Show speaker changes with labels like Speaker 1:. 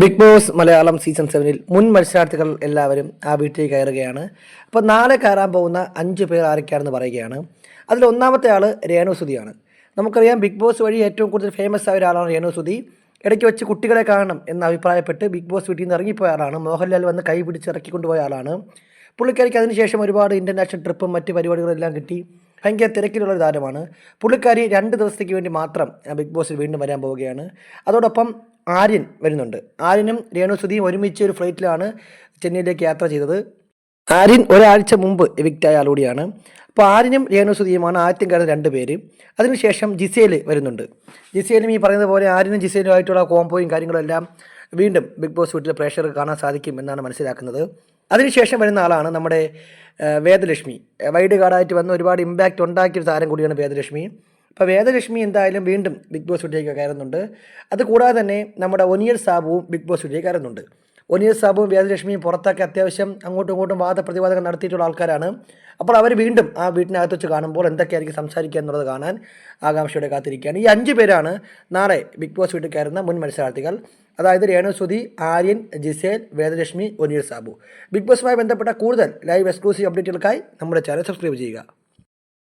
Speaker 1: Big boss Malayalam season സെവനിൽ മുൻ മത്സരാർത്ഥികൾ എല്ലാവരും ആ വീട്ടിൽ കയറുകയാണ്. അപ്പോൾ നാളെ കയറാൻ പോകുന്ന അഞ്ച് പേർ ആരൊക്കെയാണെന്ന് പറയുകയാണ്. അതിൽ ഒന്നാമത്തെ ആൾ രേണുസുതിയാണ് നമുക്കറിയാം ബിഗ് ബോസ് വഴി ഏറ്റവും കൂടുതൽ ഫേമസ് ആയ ഒരാളാണ് രേണു രേണുസുതി ഇടയ്ക്ക് വെച്ച് കുട്ടികളെ കാണണം എന്ന് അഭിപ്രായപ്പെട്ട് ബിഗ് ബോസ് വീട്ടിൽ നിന്ന് ഇറങ്ങിപ്പോയ ആളാണ്. മോഹൻലാൽ വന്ന് കൈ പിടിച്ച് ഇറക്കിക്കൊണ്ടുപോയ ആളാണ്. പുള്ളിക്കാരിക്ക് അതിനുശേഷം ഒരുപാട് ഇന്റർനാഷണൽ ട്രിപ്പും മറ്റ് പരിപാടികളെല്ലാം കിട്ടി. ഭയങ്കര തിരക്കിലുള്ള ഒരു താരമാണ്. പുള്ളിക്കാരി രണ്ട് ദിവസത്തേക്ക് വേണ്ടി മാത്രം ബിഗ് ബോസിൽ വീണ്ടും വരാൻ പോവുകയാണ്. അതോടൊപ്പം ആര്യൻ വരുന്നുണ്ട്. ആര്യനും രേണുസുതിയും ഒരുമിച്ച് ഒരു ഫ്ലൈറ്റിലാണ് ചെന്നൈയിലേക്ക് യാത്ര ചെയ്തത്. ആര്യൻ ഒരാഴ്ച മുമ്പ് എവിക്റ്റ് ആയ ആളുകൂടിയാണ് അപ്പോൾ ആര്യനും രേണുസുതിയുമാണ് ആദ്യം കയറുന്ന രണ്ട് പേര്. അതിനുശേഷം ജിസേൽ വരുന്നുണ്ട്. ജിസേലും ഈ പറയുന്ന പോലെ ആര്യനും ജിസേലുമായിട്ടുള്ള കോംബോയും കാര്യങ്ങളെല്ലാം വീണ്ടും ബിഗ് ബോസ് വീട്ടിലെ പ്രേക്ഷകർക്ക് കാണാൻ സാധിക്കും എന്നാണ് മനസ്സിലാക്കുന്നത്. അതിനുശേഷം വരുന്ന ആളാണ് നമ്മുടെ വേദലക്ഷ്മി. വൈഡ് കാർഡായിട്ട് വന്ന് ഒരുപാട് ഇമ്പാക്റ്റ് ഉണ്ടാക്കിയൊരു താരം കൂടിയാണ് വേദലക്ഷ്മി. അപ്പോൾ വേദലക്ഷ്മി എന്തായാലും വീണ്ടും ബിഗ് ബോസ് വീട്ടിലേക്ക് കയറുന്നുണ്ട്. അതുകൂടാതെ തന്നെ നമ്മുടെ ഒനിയർ സാബുവും ബിഗ് ബോസ് വീട്ടിലേക്ക് കയറുന്നുണ്ട്. ഒനിയർ സാബുവും വേദലക്ഷ്മിയും പുറത്തൊക്കെ അത്യാവശ്യം അങ്ങോട്ടും ഇങ്ങോട്ടും വാദപ്രതിവാദങ്ങൾ നടത്തിയിട്ടുള്ള ആൾക്കാരാണ്. അപ്പോൾ അവർ വീണ്ടും ആ വീട്ടിനകത്ത് വെച്ച് കാണുമ്പോൾ എന്തൊക്കെയായിരിക്കും സംസാരിക്കുക എന്നുള്ളത് കാണാൻ ആകാംക്ഷയോടെ കാത്തിരിക്കുകയാണ്. ഈ അഞ്ച് പേരാണ് നാളെ ബിഗ് ബോസ് വീട്ടിൽ കയറുന്ന മുൻ മത്സരാർത്ഥികൾ. അതായത് രേണുസുതി ആര്യൻ ജിസേൽ വേദലക്ഷ്മി ഒനിയർ സാബു. ബിഗ് ബോസുമായി ബന്ധപ്പെട്ട കൂടുതൽ ലൈവ് എക്സ്ക്ലൂസീവ് അപ്ഡേറ്റുകൾക്കായി നമ്മുടെ ചാനൽ സബ്സ്ക്രൈബ് ചെയ്യുക.